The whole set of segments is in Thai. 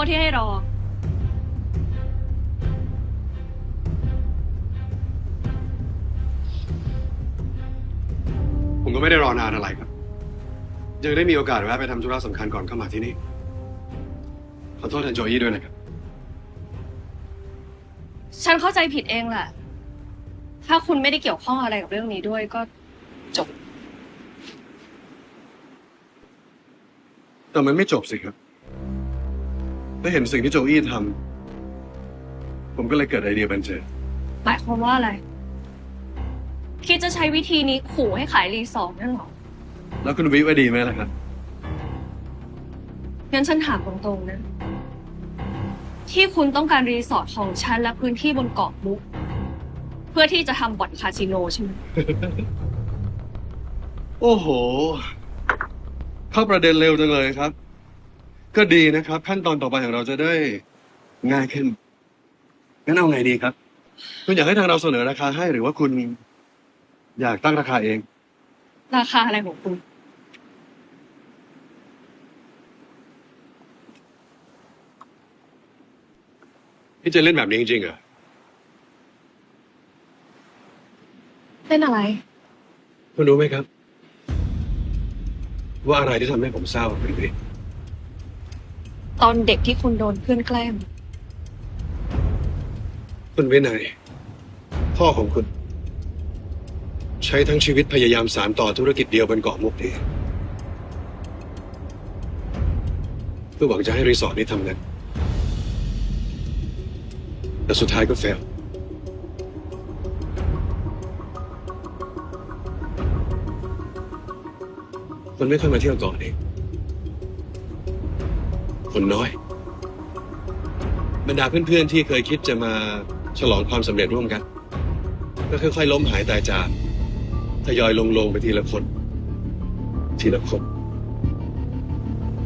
ษที่ให้รอ ผมก็ไม่ได้รอนานอะไรครับ ยังได้มีโอกาสแวะไปทำธุระสำคัญก่อนเข้ามาที่นี่ ขอโทษแทนโจอี้ด้วยนะครับ ฉันเข้าใจผิดเองแหละ ถ้าคุณไม่ได้เกี่ยวข้องอะไรกับเรื่องนี้ด้วยก็จบ แต่มันไม่จบสิครับ ได้เห็นสิ่งที่โจอี้ทำผมก็เลยเกิดไอเดียบันเจิดหมายความว่าอะไร คิดจะใช้วิธีนี้ขู่ให้ขายรีสอร์ทนั่นเหรอ แล้วคุณวิว่าดีไหมล่ะครับ งั้นฉันถามตรงๆนะ ที่คุณต้องการรีสอร์ทของฉันและพื้นที่บนเกาะมุก เพื่อที่จะทำบ่อนคาสิโนใช่ไหม โอ้โห เข้าประเด็นเร็วจังเลยครับ ก็ดีนะครับ ขั้นตอนต่อไปของเราจะได้ง่ายขึ้นงั้นเอาไงดีครับ คุณอยากให้ทางเราเสนอราคาให้หรือว่าคุณอยากตั้งราคาเอง ราคาอะไรของคุณ พี่จะเล่นแบบนี้จริงๆเหรอเป็นอะไร คุณรู้ไหมครับ ว่าอะไรที่ทำให้ผมเศร้าคุณวิ ตอนเด็กที่คุณโดนเพื่อนแกล้ง คุณวินัย พ่อของคุณ ใช้ทั้งชีวิตพยายามสานต่อธุรกิจเดียวบนเกาะมุกนี้เพื่อหวังจะให้รีสอร์ทนี้ทำเงินแต่สุดท้ายก็เฟลคนไม่ค่อยมาเที่ยวเกาะนี้ คนน้อย บรรดาเพื่อนๆที่เคยคิดจะมาฉลองความสำเร็จร่วมกัน ก็ค่อยๆ ล้มหายตายจากทยอยลงลงไปทีละคน ทีละคน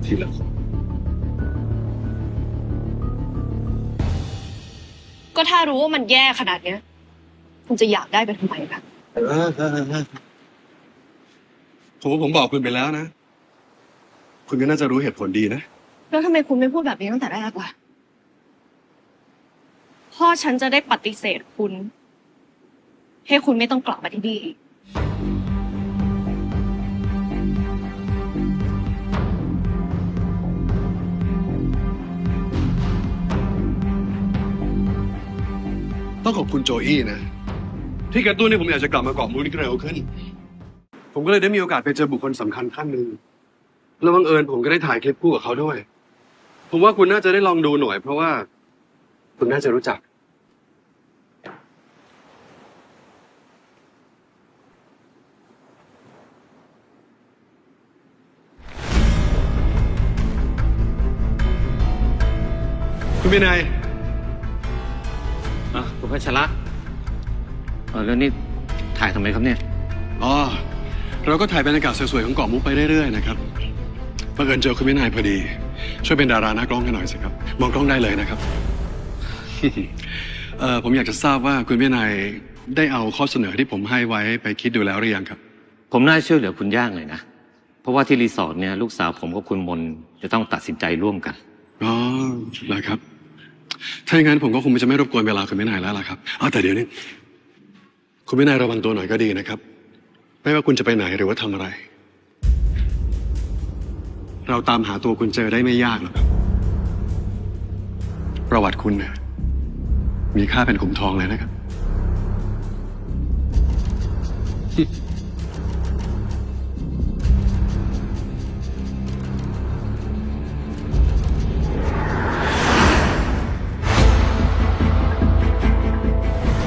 ทีละคน ก็ถ้ารู้ว่ามันแย่ขนาดเนี้ยคุณจะอยากได้ไปทำไมล่ะผมว่าผมบอกคุณไปแล้วนะ คุณก็น่าจะรู้เหตุผลดีนะ แล้วทำไมคุณไม่พูดแบบนี้ตั้งแต่แรกล่ะ พ่อฉันจะได้ปฏิเสธคุณ ให้คุณไม่ต้องกลับมาที่นี่อีกต้องขอบคุณโจอี้นะ ที่กระตุ้นให้ผมอยากจะกลับมาเกาะมูลนิธิเร็วขึ้น ผมก็เลยได้มีโอกาสไปเจอบุคคลสำคัญท่านหนึ่งแล้วบังเอิญผมก็ได้ถ่ายคลิปคู่กับเขาด้วย ผมว่าคุณน่าจะได้ลองดูหน่อย เพราะว่า คุณน่าจะรู้จัก คุณวินัยอะคุณพัชระเออแล้วนี่ถ่ายทำไมครับเนี่ย อ๋อเราก็ถ่ายบรรยากาศสวยๆของเกาะมุกไปเรื่อยๆนะครับบังเอิญเจอคุณวินัยพอดี ช่วยเป็นดาราหน้ากล้องให้หน่อยสิครับ มองกล้องได้เลยนะครับ เอ่อผมอยากจะทราบว่าคุณวินัยได้เอาข้อเสนอที่ผมให้ไว้ไปคิดดูแล้วหรือยังครับ ผมน่าช่วยเหลือคุณย่างเลยนะ เพราะว่าที่รีสอร์ทเนี่ยลูกสาวผมกับคุณมนจะต้องตัดสินใจร่วมกัน อ๋อเหรอครับ ถ้าอย่างนั้นผมก็คงจะไม่รบกวนเวลาคุณวินัยแล้วล่ะครับอ๋อแต่เดี๋ยวนี้ คุณวินัยระวังตัวหน่อยก็ดีนะครับ ไม่ว่าคุณจะไปไหนหรือว่าทำอะไร เราตามหาตัวคุณเจอได้ไม่ยากหรอกครับประวัติคุณเนี่ยมีค่าเป็นขุมทองเลยนะครับ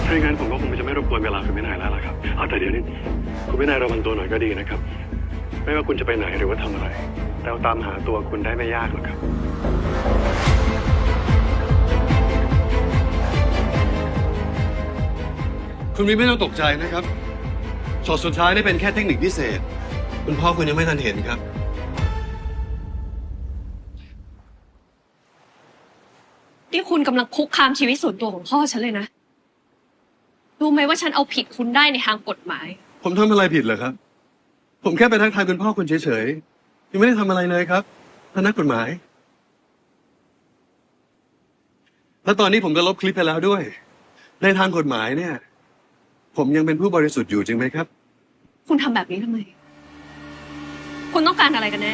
ถ้าอย่างนั้นผมก็คงจะไม่รบกวนเวลาคุณวินัยแล้วล่ะครับ เอาแต่เดี๋ยวนี้คุณวินัยระวังตัวหน่อยก็ดีนะครับ ไม่ว่าคุณจะไปไหนหรือว่าทำอะไร เราตามหาตัวคุณได้ไม่ยากหรอกครับ คุณวิไม่ต้องตกใจนะครับช็อตสุดท้ายนี่เป็นแค่เทคนิคพิเศษ คุณพ่อคุณยังไม่ทันเห็นครับ ที่คุณกำลังคุกคามชีวิตส่วนตัวของพ่อฉันเลยนะ รู้ไหมว่าฉันเอาผิดคุณได้ในทางกฎหมาย ผมทำอะไรผิดเหรอครับ ผมแค่ไปทักทายคุณพ่อคุณเฉยๆ ยังไม่ได้ทำอะไรเลยครับทานนักกฎหมาย และตอนนี้ผมก็ลบคลิปไปแล้วด้วย ในทางกฎหมายเนี่ย ผมยังเป็นผู้บริสุทธิ์อยู่จริงไหมครับ คุณทำแบบนี้ทำไม คุณต้องการอะไรกันแน่